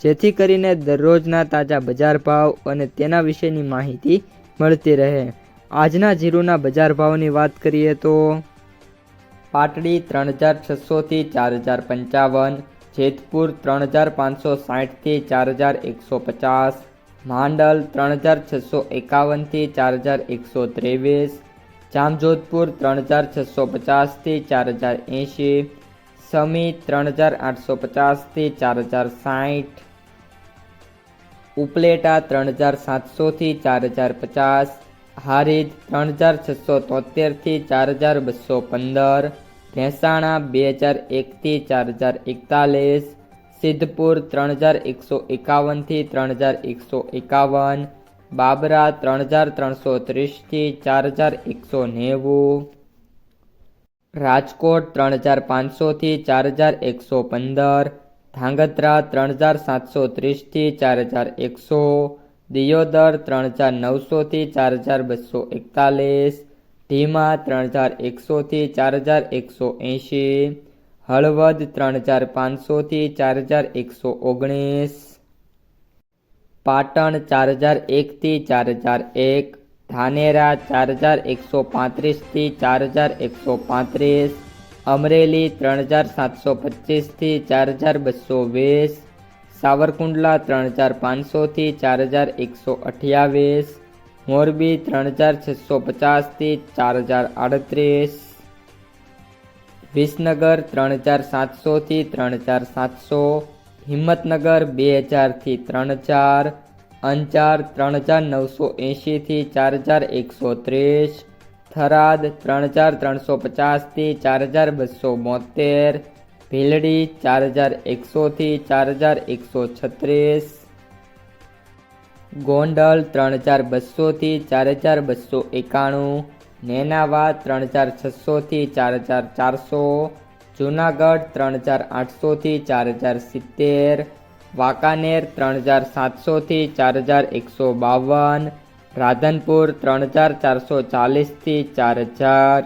જેથી કરીને દરરોજના તાજા બજાર ભાવ અને તેના વિશેની માહિતી મળતી રહે. આજના જીરુના બજાર ભાવની વાત કરીએ તો પાટડી ત્રણ હજાર છસોથી ચાર હજાર પંચાવન, જેતપુર ત્રણ હજાર પાંચસો સાઠથી ચાર હજાર એકસો પચાસ, માંડલ ત્રણ હજાર છસો એકાવનથી ચાર હજાર એકસો ત્રેવીસ, જામજોધપુર ત્રણ હજાર છસો પચાસથી ચાર હજાર એંશી, સમી ત્રણ હજાર આઠસો પચાસથી ચાર હજાર સાઠ ઉપલેટા ત્રણ હજાર સાતસોથી ચાર હજાર પચાસ, હારીજ ત્રણ હજાર છસો તોતેરથી ચાર હજાર બસો પંદર મહેસાણા બે હજાર એકથી ચાર હજાર એકતાલીસ, સિદ્ધપુર ત્રણ હજાર એકસો એકાવનથી ત્રણ હજાર એકસો એકાવન, બાબરા ત્રણ હજાર ત્રણસો ત્રીસથી ચાર હજાર એકસો નેવું, રાજકોટ ત્રણ હજાર પાંચસોથી ચાર હજાર એકસો પંદર ધાંગધ્રા ત્રણ હજાર સાતસો ત્રીસથી ચાર હજાર એકસો, દિયોદર ત્રણ હજાર નવસોથી ચાર હજાર બસો એકતાલીસ, ધીમા ત્રણ હજાર એકસોથી ચાર હજાર એકસો એંશી હળવદ ત્રણ હજાર પાંચસોથી ચાર હજાર એકસો ઓગણીસ પાટણ ચાર હજાર એકથી ચાર હજાર એક, ધાનેરા ચાર હજાર એકસો પાંત્રીસથી ચાર હજાર એકસો પાંત્રીસ અમરેલી ત્રણ હજાર સાતસો પચીસથી ચાર હજાર બસો વીસ, સાવરકુંડલા ત્રણ હજાર પાંચસોથી ચાર હજાર એકસો અઠ્યાવીસ, મોરબી ત્રણ હજાર છસો પચાસથી ચાર હજાર આડત્રીસ, વિસનગર ત્રણ હજાર સાતસોથી ત્રણ હજાર સાતસો, હિંમતનગર બે હજારથી ત્રણ હજાર, અંજાર ત્રણ હજાર નવસો એંશીથી ચાર હજાર એકસો ત્રીસ થરાદ ત્રણ હજાર ત્રણસો પચાસથી ચાર હજાર બસો બોતેર, ભીલડી ચાર હજાર એકસોથી ચાર હજાર એકસો છત્રીસ, ગોંડલ ત્રણ હજાર બસોથી ચાર હજાર બસો એકાણું, નેનાવા ત્રણ હજાર છસોથી ચાર હજાર ચારસો, જુનાગઢ ત્રણ હજાર આઠસોથી ચાર હજાર સિત્તેર, વાંકાનેર ત્રણ હજાર સાતસોથી ચાર હજાર એકસો બાવન રાધનપુર ત્રણ હજાર ચારસો ચાલીસથી ચાર હજાર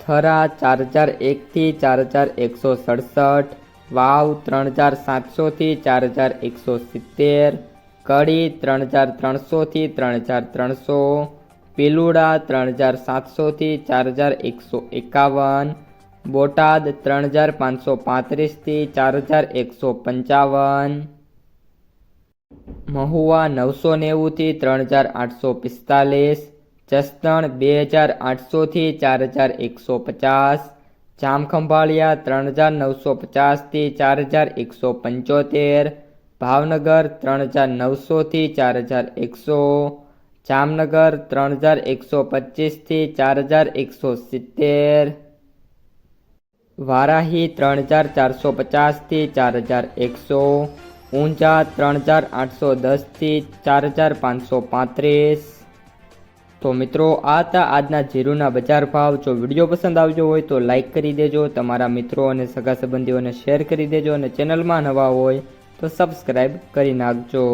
થરા ચાર હજાર એકથી ચાર હજાર એકસો સડસઠ. વાવ ત્રણ હજાર સાતસોથી ચાર હજાર એકસો સિત્તેર. કડી ત્રણ હજાર ત્રણસોથી ત્રણ હજાર ત્રણસો. પિલુડા ત્રણ હજાર સાતસોથી ચાર હજાર એકસો એકાવન. બોટાદ ત્રણ હજાર પાંચસો પાંત્રીસથી ચાર હજાર એકસો પંચાવન. મહુવા નવસો નેવુંથી ત્રણ હજાર આઠસો પિસ્તાલીસ, જસદણ બે હજાર આઠસોથી ચાર હજાર એકસો પચાસ, જામખંભાળિયા ત્રણ હજાર નવસો પચાસથી ચાર હજાર એકસો પંચોતેર, ભાવનગર ત્રણ હજાર નવસોથી ચાર હજાર એકસો, જામનગર ત્રણ હજાર એકસો પચીસથી ચાર હજાર એકસો સિત્તેર, વારાહી ત્રણ હજાર ચારસો પચાસથી ચાર હજાર એકસો ઊંઝા ત્રણ હજાર આઠસો દસથી ચાર હજાર પાંચસો પાંત્રીસ. તો મિત્રો, આ હતા આજના જીરુના બજાર ભાવ. જો વીડિયો પસંદ આવ્યો હોય તો લાઈક કરી દેજો, તમારા મિત્રો અને સગા સંબંધીઓને શેર કરી દેજો અને ચેનલમાં નવા હોય તો સબસ્ક્રાઈબ કરી નાખજો.